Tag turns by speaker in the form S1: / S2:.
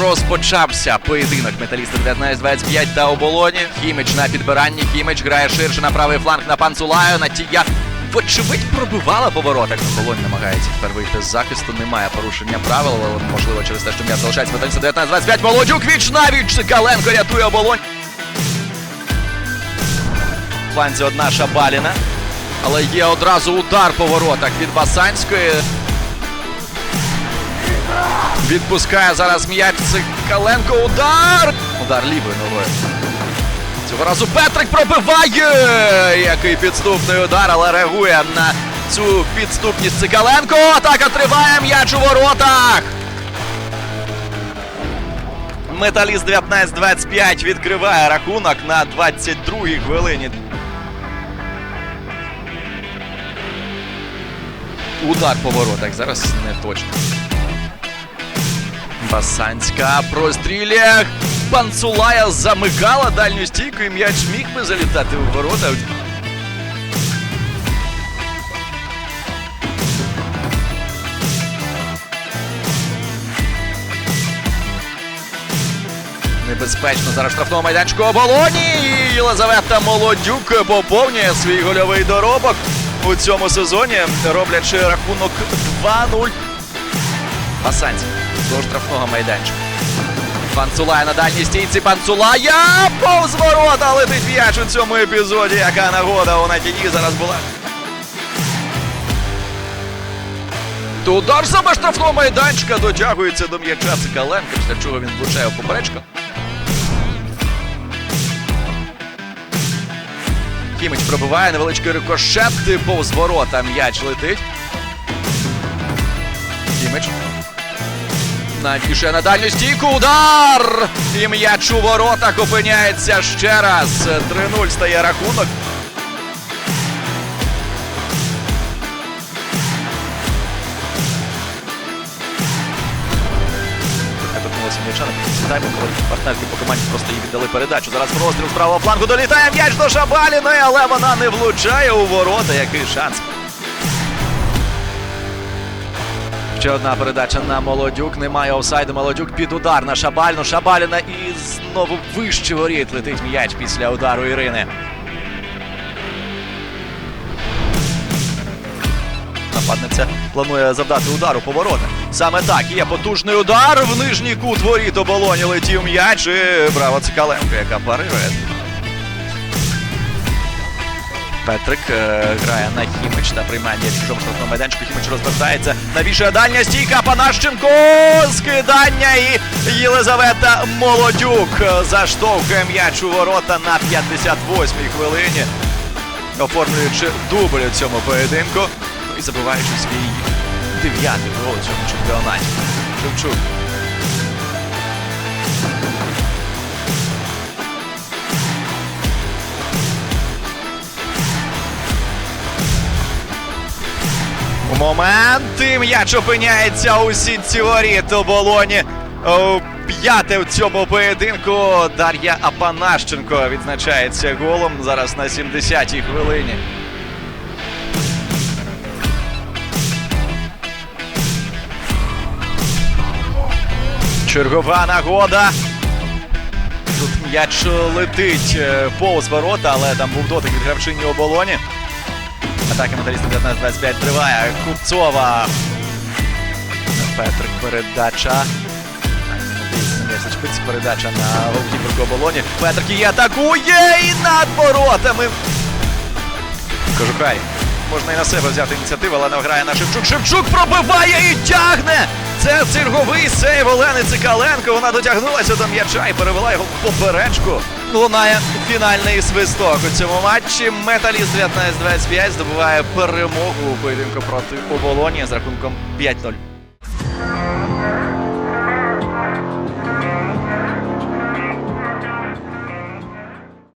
S1: Розпочався поєдинок металіста 19-25 та оболоні. Хіміч на підбиранні. Хіміч грає ширше на правий фланг на панцулаю. На тія. Вочевидь пробивала по воротах. Оболонь намагається тепер вийти з захисту. Немає порушення правил, але можливо через те, що м'яч залишається металіста 19-25. Молодюк віч на віч. Каленко рятує оболонь. Фланзі одна Шабаліна. Але є одразу удар по воротах від Басанської. Відпускає зараз м'яч Цикаленко. Удар! Удар лівою ногою. Цього разу Петрик пробиває! Який підступний удар, але реагує на цю підступність Цикаленко. Атака триває м'яч у воротах. Металіст 19-25 відкриває рахунок на 22-й хвилині. Удар по воротах. Зараз не точно. Басанська простріляє. Панцулая замикала дальню стійку і м'яч міг би залітати у ворота. Небезпечно зараз штрафного майданчику оболоні. І Єлизавета Молодюк поповнює свій гольовий доробок у цьому сезоні, роблячи рахунок 2-0. Басанський до штрафного майданчика. Панцулая на дальній стійці. Панцулая повз ворота летить м'яч у цьому епізоді. Яка нагода у Натії зараз була. Удар саме штрафного майданчика дотягується до м'яча Цикаленка, після чого він влучає в поперечку. Хімич пробиває невеличкий рикошет, повз ворота м'яч летить. Навіше на дальню стійку. Удар! І м'яч у воротах опиняється ще раз. 3-0 стає рахунок. Тайму, коли партнерки по команді просто їй віддали передачу. Зараз простріл з правого флангу долітає м'яч до Шабаліної, але вона не влучає у ворота. Який шанс. Ще одна передача на Молодюк. Немає офсайду. Молодюк під удар на Шабальну. Шабаліна і знову вище воріт летить м'яч після удару Ірини. Нападниця планує завдати удару по воротах. Саме так є потужний удар. В нижній кут воріт оболоні летів м'яч. І браво Цикаленко, яка парирує. Петрик е, грає на Хімич та приймає м'яч в майданчику. Хімич розвертається. Навішує дальня стійка. Панащенко. Скидання і Єлизавета Молодюк заштовхує м'яч у ворота на 58-й хвилині. Оформлюючи дубль у цьому поєдинку. Ну і забиваючи свій дев'ятий гол у цьому чемпіонаті. Шевчук. У моменти м'яч опиняється у сітці воріт болоні. П'яте в цьому поєдинку Дар'я Апанащенко відзначається голом зараз на 70-й хвилині. Чергова нагода. Тут м'яч летить е, повз ворота, але там був дотик від гравчині оболоні. Атака металіста 19-25 триває. Купцова. Петрик передача. Зачепиться передача на голкіперку оболоні. Петрик її атакує і над воротами. Кожухай. Можна і на себе взяти ініціативу, але не грає на Шевчук. Шевчук пробиває і тягне! Це черговий сейв Олени Цикаленко. Вона дотягнулася до м'яча і перевела його в поперечку. Лунає фінальний свисток у цьому матчі. Металіст 19-25 здобуває перемогу у поєдинку проти оболоні з рахунком 5-0.